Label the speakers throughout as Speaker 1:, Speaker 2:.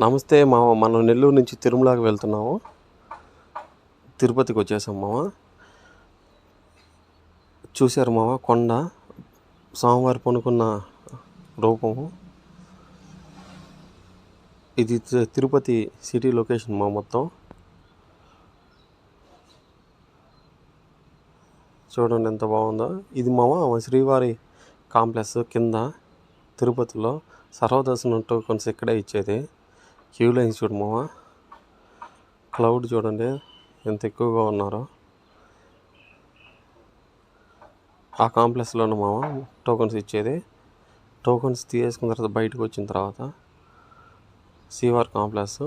Speaker 1: నమస్తే మామ మనం నెల్లూరు నుంచి తిరుమలకి వెళ్తున్నాము. తిరుపతికి వచ్చేసాం మామ. చూశారు మామ కొండ. స్వామివారి పనుకున్న రూపము. ఇది తి- తిరుపతి సిటీ లొకేషన్ మా మొత్తం. చూడండి ఎంత బాగుందో. ఇది మామ శ్రీవారి కాంప్లెక్స్ కింద తిరుపతిలో సర్వదర్శనం టోకన్స్ ఇక్కడే ఇచ్చేది. క్యూ లైన్స్ చూడమా క్లౌడ్ చూడండి ఎంత ఎక్కువగా ఉన్నారో. ఆ కాంప్లెక్స్లోనే మామ టోకన్స్ ఇచ్చేది. టోకన్స్ తీసేసుకున్న తర్వాత బయటకు వచ్చిన తర్వాత శ్రీవారి కాంప్లెక్స్.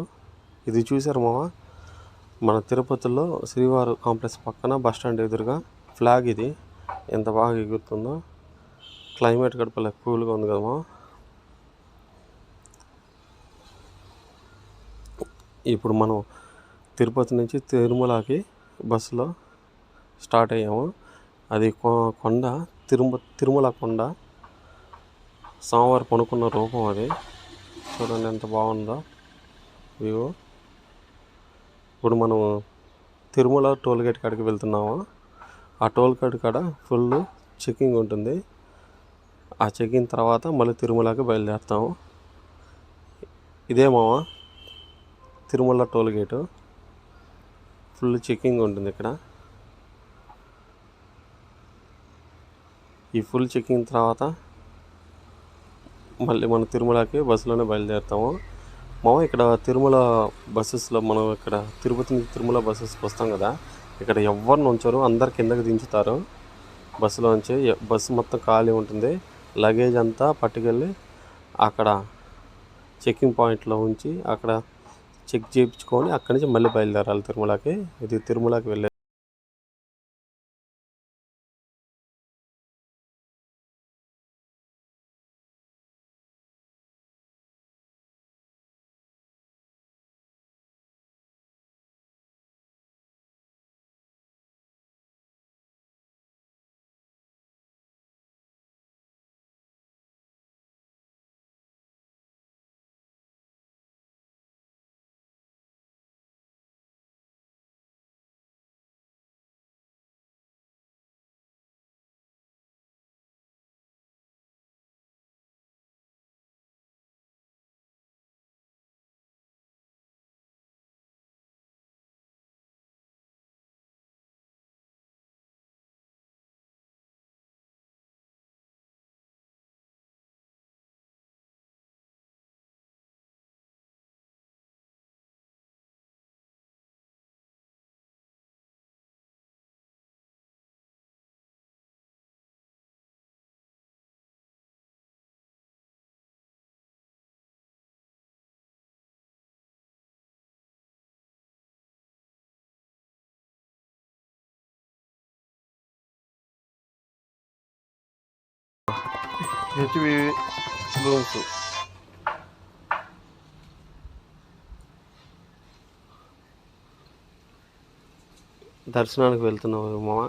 Speaker 1: ఇది చూసారు మామ? మన తిరుపతిలో శ్రీవారి కాంప్లెక్స్ పక్కన బస్ స్టాండ్ ఎదురుగా ఫ్లాగ్ ఇది. ఎంత బాగా ఎగురుతుందో. క్లైమేట్ గడపల కూల్గా ఉంది కదా మామ. ఇప్పుడు మనం తిరుపతి నుంచి తిరుమలకి బస్సులో స్టార్ట్ అయ్యాము. అది కొ- కొండ తిరుమ తిరుమల కొండ స్వామివారు పనుకున్న రూపం అది. చూడండి ఎంత బాగుందో వ్యూ. ఇప్పుడు మనం తిరుమల టోల్ గేట్ కాడికి వెళ్తున్నాము. ఆ టోల్ గేట్ కాడ ఫుల్ చెకింగ్ ఉంటుంది. ఆ చెకింగ్ తర్వాత మళ్ళీ తిరుమలకి బయలుదేరుతాము. ఇదే మావా? Tirumala toll gate. Full checking ఉంటుంది ఇక్కడ. ఈ ఫుల్ చెకింగ్ తర్వాత మళ్ళీ మనం తిరుమలకి బస్సులోనే బయలుదేరుతాము. మామ ఇక్కడ తిరుమల బస్సెస్లో మనం ఇక్కడ తిరుపతి నుంచి తిరుమల బస్సెస్కి వస్తాం కదా ఇక్కడ ఎవరిని ఉంచారు అందరు కిందకి దించుతారు. బస్సులోంచి ఎ- బస్సు మొత్తం ఖాళీ ఉంటుంది. లగేజ్ అంతా పట్టుకెళ్ళి అక్కడ చెకింగ్ పాయింట్లో ఉంచి అక్కడ చెక్ చేయించుకొని అక్కడి నుంచి మళ్ళీ బయలుదేరాలి తిరుమలకి. ఇది తిరుమలకి వెళ్ళే హెచ్వి లోన్స్ దర్శనానికి వెళ్తున్నాం మామ.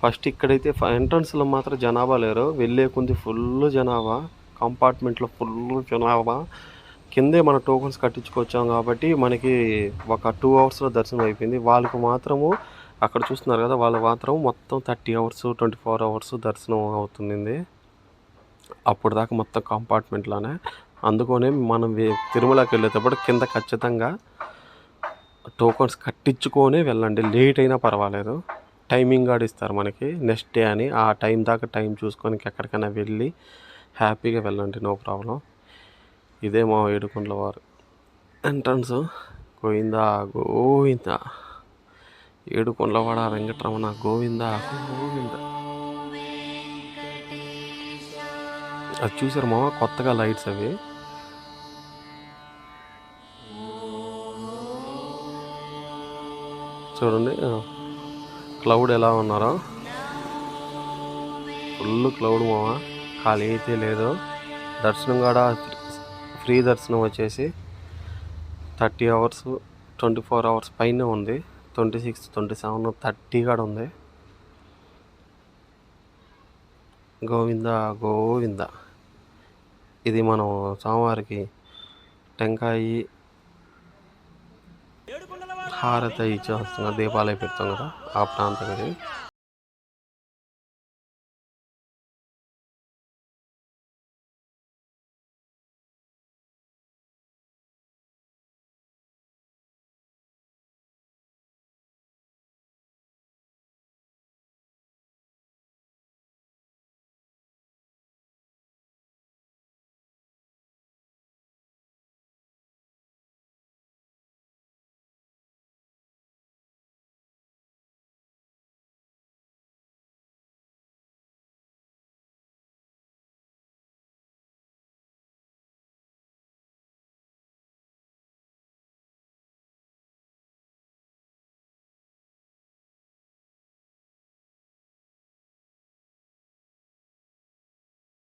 Speaker 1: ఫస్ట్ ఇక్కడైతే ఎంట్రన్స్లో మాత్రం జనాభా లేరు. వెళ్ళే కొంది ఫుల్ జనాభా. కంపార్ట్మెంట్లో ఫుల్ జనాభా. కిందే మన టోకన్స్ కట్టించుకొచ్చాం కాబట్టి మనకి ఒక టూ అవర్స్లో దర్శనం అయిపోయింది. వాళ్ళకు మాత్రము అక్కడ చూస్తున్నారు కదా వాళ్ళు మాత్రం మొత్తం thirty hours twenty four hours దర్శనం అవుతుంది అప్పుడు దాకా మొత్తం కంపార్ట్మెంట్లోనే. అందుకనే మనం తిరుమలకి వెళ్ళేటప్పుడు కింద ఖచ్చితంగా టోకన్స్ కట్టించుకొనే వెళ్ళండి. లేట్ అయినా పర్వాలేదు. టైమింగ్ కూడా ఇస్తారు మనకి నెక్స్ట్ డే అని. ఆ టైం దాకా టైం చూసుకొని ఎక్కడికైనా వెళ్ళి హ్యాపీగా వెళ్ళండి. No problem. ఇదే మా ఏడుకొండల వారు. ఎంట్రన్స్ గోవిందా గోవిందా. ఏడుకొండలవాడ వెంకటరమణ గోవిందా. గోవిందా. అది చూసారు మామ? కొత్తగా లైట్స్ అవి. చూడండి. క్లౌడ్ ఎలా ఉన్నారో. ఫుల్ క్లౌడ్ మామ. ఖాళీ అయితే లేదు. దర్శనం కూడా? ఫ్రీ దర్శనం వచ్చేసి thirty hours twenty four hours పైన ఉంది. Twenty six twenty seven thirty కూడా ఉంది. గోవింద గోవింద. ఇది మనం స్వామివారికి టెంకాయి హారత ఇచ్చేస్తాం కదా దీపాలు పెడతాం కదా ఆ ప్రాంతం ఇది.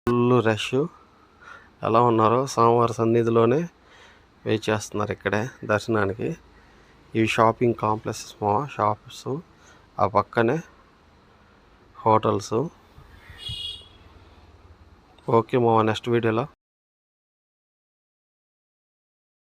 Speaker 1: Full rush. ఎలా ఉన్నారో సోమవారం సన్నిధిలోనే వెయిట్ చేస్తున్నారు ఇక్కడే దర్శనానికి. ఇవి షాపింగ్ కాంప్లెక్స్ మా షాప్స్. ఆ పక్కనే హోటల్స్. ఓకే మా నెక్స్ట్ వీడియోలో